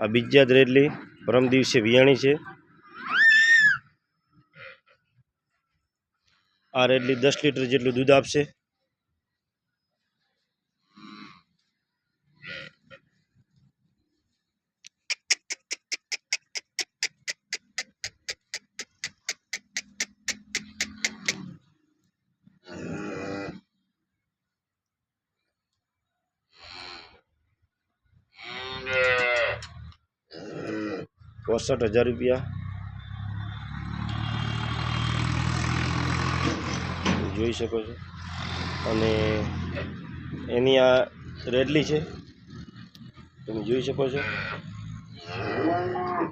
આ બીજા રેડલી પરમ દિવસે વિયાણી છે. આ રેડલી દસ લીટર જેટલું દૂધ આપશે. પોસઠ હજાર રૂપિયા. જોઈ શકો છો. અને એની આ રેડલી છે. તમે જોઈ શકો છો.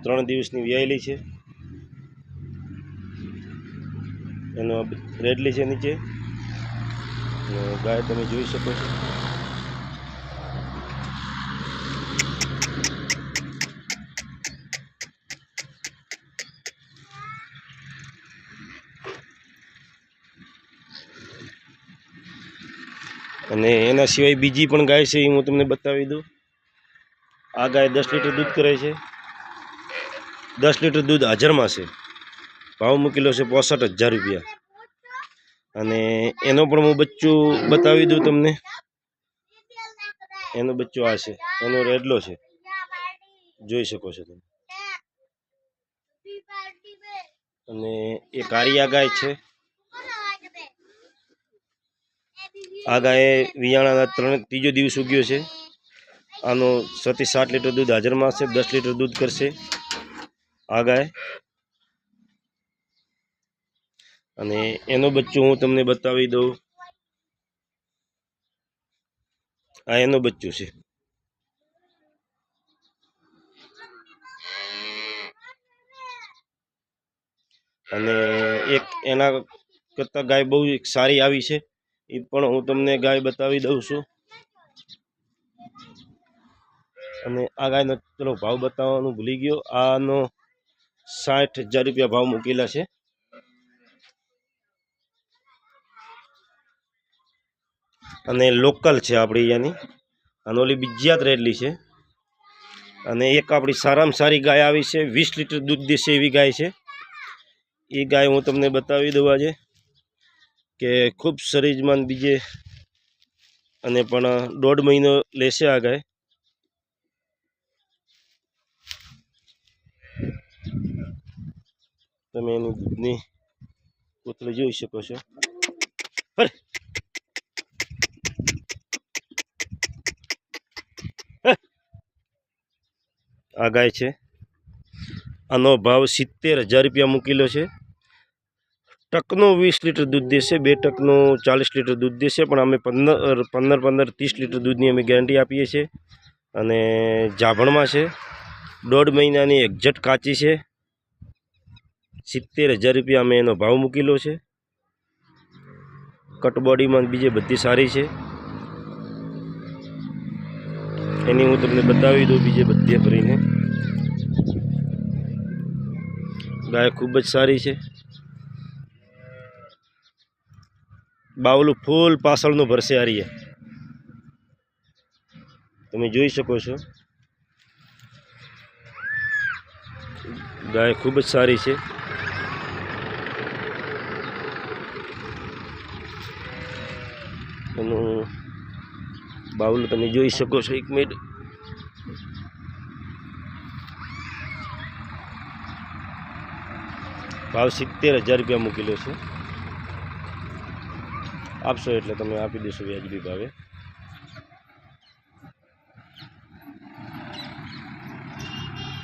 ત્રણ દિવસની વ્યાયેલી છે. એનો રેડલી છે નીચે. ગાય તમે જોઈ શકો છો. અને એના સિવાય બીજી પણ ગાય છે એ હું તમને બતાવી દઉં. આ ગાય દસ લીટર દૂધ કરે છે. દસ લીટર દૂધ હાજરમાં છે. ભાવ મૂકેલો છે પોસઠ હજાર રૂપિયા. અને એનો પણ હું બચ્ચું બતાવી દઉં તમને. એનો બચ્ચો આ છે. એનો રેડલો છે. જોઈ શકો છો તમે. અને એ કારિયા ગાય છે. આ ગાય વિયાણાના ત્રણ ત્રીજો દિવસ ઉગ્યો છે. આનો છથી સાત લીટર દૂધ હાજરમાં હશે, દસ લીટર દૂધ કરશે આ ગાય. અને એનો બચ્ચો હું તમને બતાવી દઉં. આ એનો બચ્ચો છે. અને એક એના કરતાં ગાય બહુ સારી આવી છે. એ પણ હું તમને ગાય બતાવી દઉં છું. અને આ ગાયનો ચલો ભાવ બતાવવાનું ભૂલી ગયો. આનો સાઠ હજાર રૂપિયા ભાવ મૂકેલા છે. અને લોકલ છે આપણી અહીંયાની અને ઓલી બીજી રેડલી છે. અને એક આપણી સારામાં સારી ગાય આવી છે. વીસ લીટર દૂધ દેશે એવી ગાય છે. એ ગાય હું તમને બતાવી દઉં આજે. કે ખૂબ શરીરમાં બીજે અને પણ દોઢ મહિનો લેશે આ ગાય. તમે એની દૂધની પૂતળી જોઈ શકો છો. આ ગાય છે. આનો ભાવ સિત્તેર હજાર રૂપિયા મૂકેલો છે. ટકનું વીસ લીટર દૂધ દેશે, બે ટકનું ચાલીસ લીટર દૂધ દેશે, પણ અમે પંદર પંદર પંદર, ત્રીસ લીટર દૂધની અમે ગેરંટી આપીએ છીએ. અને જાભણમાં છે, દોઢ મહિનાની એક્ઝેટ કાચી છે. સિત્તેર હજાર રૂપિયા અમે એનો ભાવ મૂકેલો છે. કટબોડીમાં બીજે બધી સારી છે. એની હું તમને બતાવી દઉં બીજે બધે ફરીને ગાય ખૂબ જ સારી છે. બાવલું ફૂલ પાછળનું ભરશે હારીએ તમે જોઈ શકો છો. ગાય ખૂબ જ સારી છે. એનું બાવલું તમે જોઈ શકો છો એક મિનિટ. ભાવ સિત્તેર હજાર રૂપિયા મૂકેલો છે. આપશો એટલે તમે આપી દેશો વ્યાજબી ભાવે.